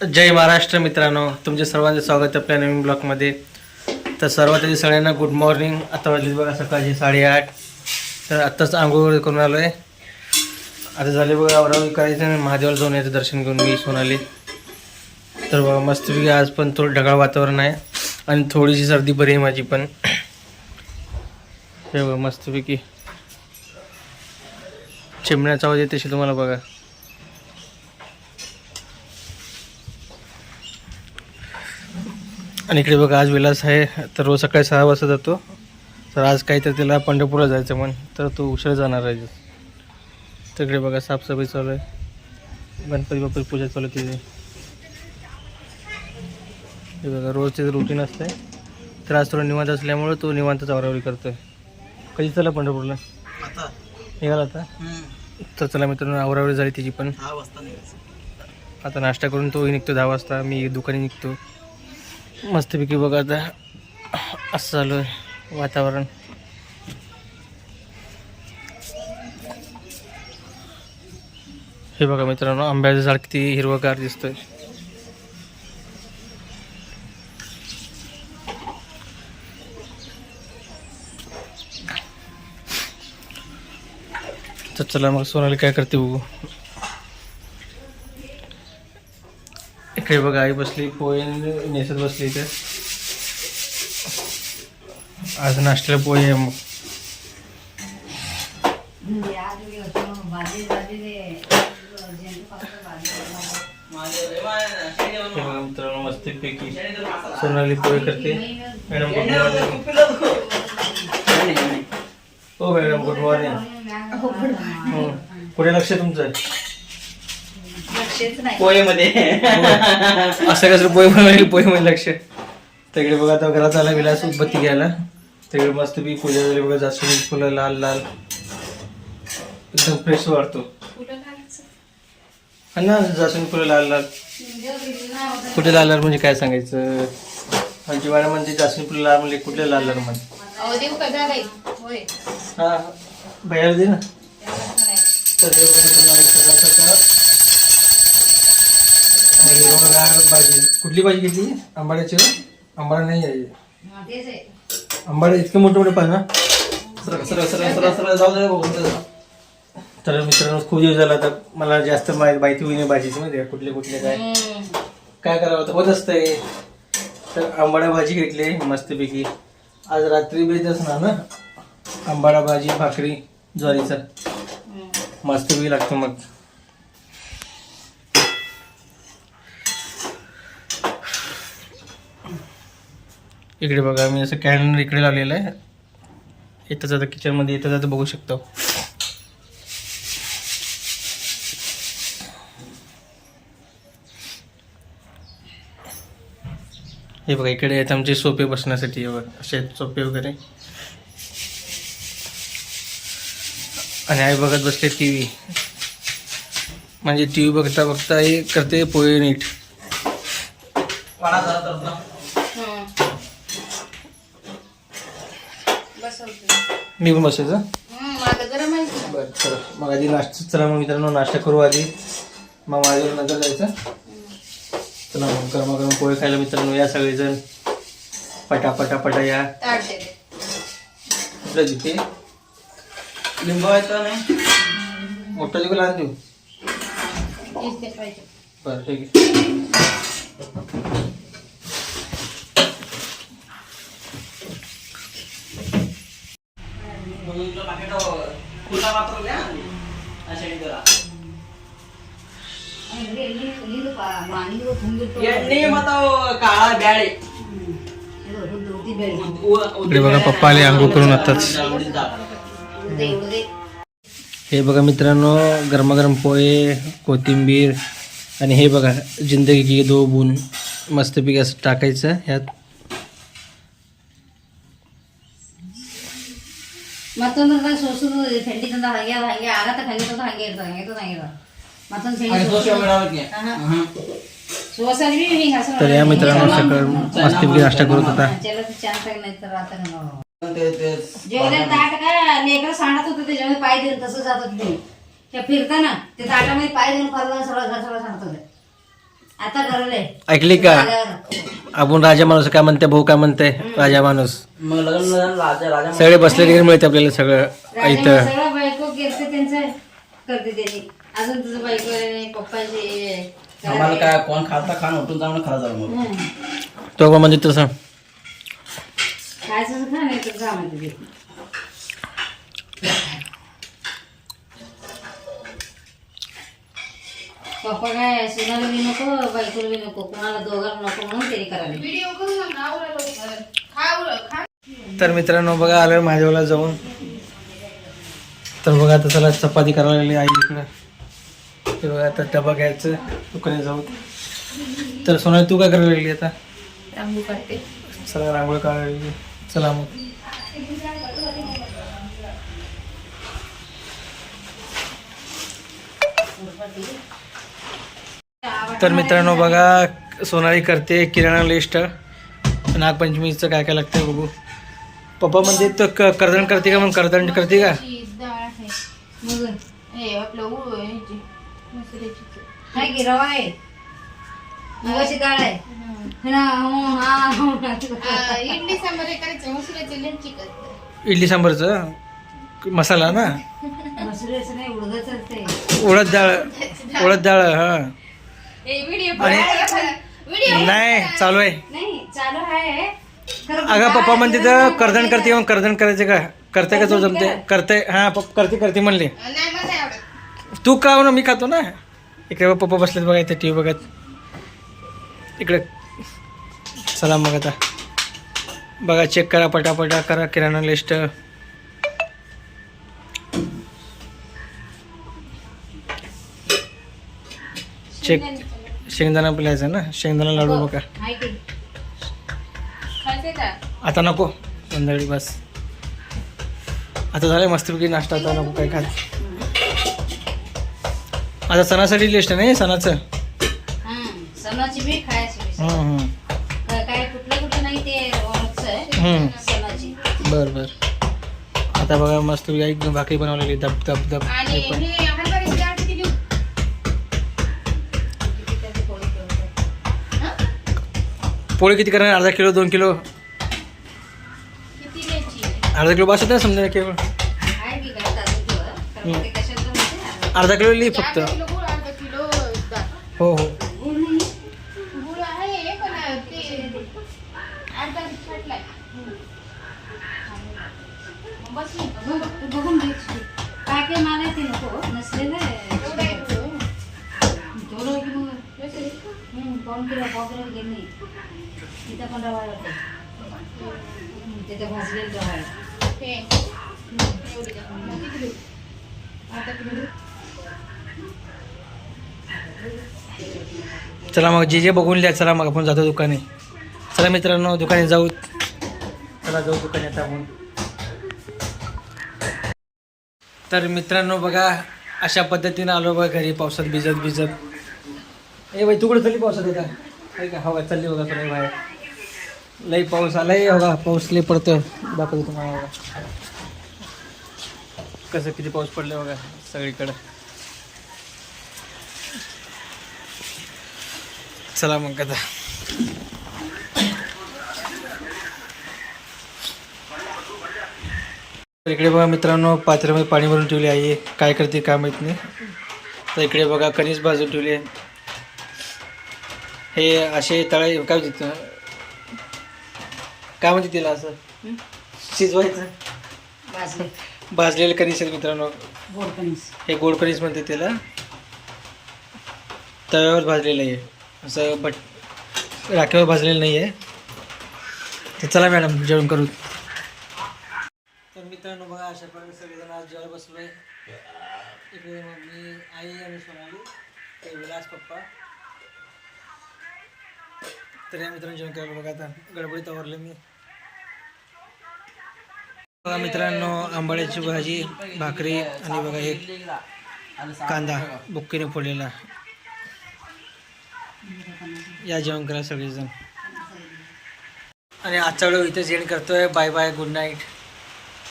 जय महाराष्ट्र मित्रांनो. तुमचे सर्वांचे स्वागत आहे आपल्या नवीन ब्लॉकमध्ये तर सर्वात आधी सगळ्यांना गुड मॉर्निंग आता वाजली बघा सकाळची साडेआठ. तर आत्ताच आंघोळ वगैरे करून आलो आहे आता झाले बघा आवरावरी करायचं आणि महादेवाला जाऊन याचं दर्शन घेऊन मी सोनाली. तर बघा मस्तपैकी आज पण थोडं ढगाळ वातावरण आहे. आणि थोडीशी सर्दी बरी आहे माझी पण. हे बघा मस्तपैकी. चिमण्याचा आवाज येते तशी तुम्हाला बघा. आणि इकडे बघा आज विलास आहे तर रोज सकाळी सहा वाजता जातो. तर आज काहीतरी त्याला पंढरपूरला जायचं म्हण तर तो उशीर जाणार आहे. तर इकडे बघा साफसफाई चालू आहे. गणपती बाप्पा पूजा चालू आहे तिथे. हे बघा रोज त्याचं रुटीन असतं तर आज थोडं निवांत असल्यामुळे तो निवांतच आवरावरी करतोय. कधी चला पंढरपूरला? आता. निघाला आता? तर चला मित्रांनो आवरावरी झाली तिची पण. आता नाश्ता करून तोही निघतो दहा वाजता मी दुकानी निघतो. मस्तपैकी बघा आता. असं चालू आहे वातावरण. हे बघा मित्रांनो आंब्याचं झाड किती हिरवगार दिसतोय. तर चला मग सोनाली काय करते बघू. इकडे बघा आई बसली पोहे नेसत बसली इथे. आज नाश्त्याला पोहे आहे मग. हे बघा पैकी मस्तपैकी सोनाली पोहे करते. Madam good morning. हो मॅडम गुड मॉर्निंग. हो, पुढे लक्ष तुमचं. आहे तुमचं पोहेमध्ये. असं कसं पोहे बनवायला पोहे मध्ये लक्ष. तिकडे बघा आता घरात आला विलास उदबत्ती घ्यायला. तिकडे मस्त बी पूजा झाली बघा जास्वंदी फुलं लाल लाल. एकदम फ्रेश वाटतो. हा ना जास्वंदी फुलं लाल लाल. कुठे लाल लाल म्हणजे काय सांगायचं? आमची मॅडम म्हणते जास्वंदी फुलं लाल म्हणजे कुठले लाल लाल म्हणजे? हा बाहेर दे ना तर हे बघा तुम्हाला सकाळ सकाळ हिरवगार भाजी कुठली भाजी घेतली आंबाड्याची? आंबाडा नाही आहे. आंबाडा इतके मोठे मोठे पाहिजे ना? सरळ सरळ सरळ सरळ सरळ जाऊ दे बघून. तर मित्रांनो खूप दिवस झाला आता मला जास्त माहिती होईल भाजीची माहिती कुठले कुठले काय? काय करावं तर होत असतंय. तर आंबाडा भाजी घेतली मस्तपैकी. आज रात्री बेत असणार ना? आंबाडा भाजी भाकरी ज्वारीचा. मस्तपैकी लागतो मग. इकडे बघा मी असं कॅन इकडे लावलेलं आहे. येतं जातं किचनमध्ये येतं जातं बघू शकतो. हे बघा इकडे आहेत आमचे सोपे बसण्यासाठी. असे सोपे वगैरे. आणि आई बघत बसते टी व्ही म्हणजे टी व्ही बघता बघता हे करते पोहे नीट. मी पण बसायचं बरं चला. मग आधी नाश्ता चला मग मित्रांनो नाश्ता करू आधी. मग माझ्यावर नंतर जायचं. चला मग गरम गरम पोहे खायला मित्रांनो या सगळेजण. पटा पटा पटा या. कुठलं तिथे लिंबू आहे का नाही? मोठं लहान देऊ. बरं ठीक आहे म्हणून तुला पाकिट खुला वापरल्या अशा जरा ಎಣ್ಣೆ ಮತ್ತು ಕಾಳ ಬ್ಯಾಳಿ इकडे बघा पप्पा आले आंघोळ करून आताच हे बघा मित्रांनो गरमागरम पोहे कोथिंबीर आणि हे बघा जिंदगी की दो बून मस्तपैकी असं टाकायचं ह्यात ಮತ್ತೊಂದು ಸೋಸುದು ಥಂಡಿ ತಂದ ಹಂಗೆ ಅದ ಹಂಗೆ ಆಗತ್ತ ಹಂಗೆ ತಂದ ಹಂಗೆ ಇರ್ತದ ಹಂಗೆ ತಂದ ಹಂಗೆ ಇರ್ತದ ಮತ್ತೊಂದು आणि ದೋಸೆ ಬಿಡೋದಕ್ಕೆ ಸೋಸಲ್ಲಿ ಹಿಂಗೆ ಹಸರು तर या मित्रांनो सकाळ मस्तपैकी नाश्ता करत होता ಚೆಲ್ಲ ಚಾನ್ಸ್ ನೈತರ आता ते ते जेवढ्या ताट का लेकर सांडत होतं त्याच्यामध्ये पाय देऊन तसं जात होते ते त्या फिरताना ते ताटामध्ये पाय देऊन परवा सगळं घर सगळं सांडत होते आता करले ऐकली का? आपण राजा माणूस काय म्हणते भाऊ काय म्हणते? राजा माणूस. मग लग्न झालं राजा राजा सगळे बसले तिकडे मिळते आपल्याला सगळं इथं. सगळं बायको करते त्यांचं करते त्यांनी. अजून तुझं बायको आहे, पप्पाचे आम्हाला काय कोण खाता खाण उठून जाऊन खरा झालं मग हं. तो का म्हणजे तसं खायचं खा नाही तर जा म्हणते ते. पप्पा काय सुनाला बी नको बायकोला बी नको कोणाला दोघांना नको म्हणून त्यांनी करायला तर मित्रांनो बघा आलं माझ्यावाला जाऊन. तर बघा आता चला चपाती करायला लागली आई इकडं. ते बघा आता डबा घ्यायचं दुकानात जाऊन. तर सोनाली तू काय करायला लागली आता? चला रांगोळी काढायला लागली. चला मग. तर मित्रांनो बघा सोनाली करते किराणा लिस्ट नागपंचमीचं काय काय लागतं बघू. पप्पा म्हणजे तर क- करदण करते का मग करदण करते का? मग. काय की रवा आहे. मुगाची डाळ आहे. हा, हो, हा, हो, हा. इडली सांबारचं? मसाला ना? मसुराचं नाही उडदाचं असते उडद डाळ उडद डाळ हा. नाही चालू आहे. अगं पप्पा म्हणते तर करदण करते मग करदण करायचं का? करते का तो? जमते करते हा करते करते म्हणले. तू का हो ना मी खातो ना? इकडे पप्पा बसलेत बघा इथे टी व्ही बघत. इकडे. चला मग आता. बघा चेक करा पटापटा करा किराणा लिस्ट चेक शेंगदाणा पिलायचं ना? शेंगदाणा लाडू बघा. खायचंय का? आता नको. संध्याकाळी बस. आता झालं मस्तपैकी नाश्ता आता नको काय खात. आता सणासाठी लिस्ट नाही सणाचं हं. हं, हं. हं. बर बर. आता बघा मस्त भाकरी बनवलेली दब दब दब पोळी किती करणार? अर्धा किलो दोन किलो? अर्धा किलो बसत नाही समजा केवळ. अर्धा किलो लिही फक्त. हो हो. नाही तिथं पण रवा होते तिथं भाजलेलं रवा आहे हे द्या. चला मग जे जे बघून लिहा चला मग आपण जातो दुकाने. चला मित्रांनो दुकाने जाऊ. चला जाऊ दुकाने आता आपण. तर मित्रांनो बघा अशा पद्धतीनं आलो बघा घरी पावसात भिजत भिजत ए बाई तुकडं चालली पावसात आहे का का? हवा चालली बघा सगळी बाहेर. लई पाऊस आलाय बघा पाऊस लई पडतोय. दाखवतो तुम्हाला बघा. कसं किती पाऊस पडले बघा सगळीकडं. चला मग कदा तर इकडे बघा मित्रांनो पात्र्यामध्ये पाणी भरून ठेवले आहे. काय करते काय माहीत नाही. तर इकडे बघा कणीस भाजून आहे. हे असे तळे काय म्हणते काय म्हणते तिला असं? शिजवायचं? भाजले. भाजलेले कणीस आहेत मित्रांनो. गोड कणीस. हे गोड कणीस म्हणते त्याला तव्यावर भाजलेलं आहे. असं बट राखेवर भाजलेलं नाही आहे तर चला मॅडम जेवण करू. तर मित्रांनो बघा अशा प्रकारे सगळेजण आज जेवायला बसलो आहे इकडे मम्मी आई आणि सोनाली. ते विलास पप्पा. तर या मित्रांनी जेवण करायला बघा आता. गडबडीत आवरले मी. बघा मित्रांनो आंबाड्याची भाजी भाकरी आणि बघा एक कांदा बुक्कीने फोडलेला. या जेवण करा सगळेजण. आणि आजचा व्हिडिओ इथेच एंड करतोय. Bye bye good night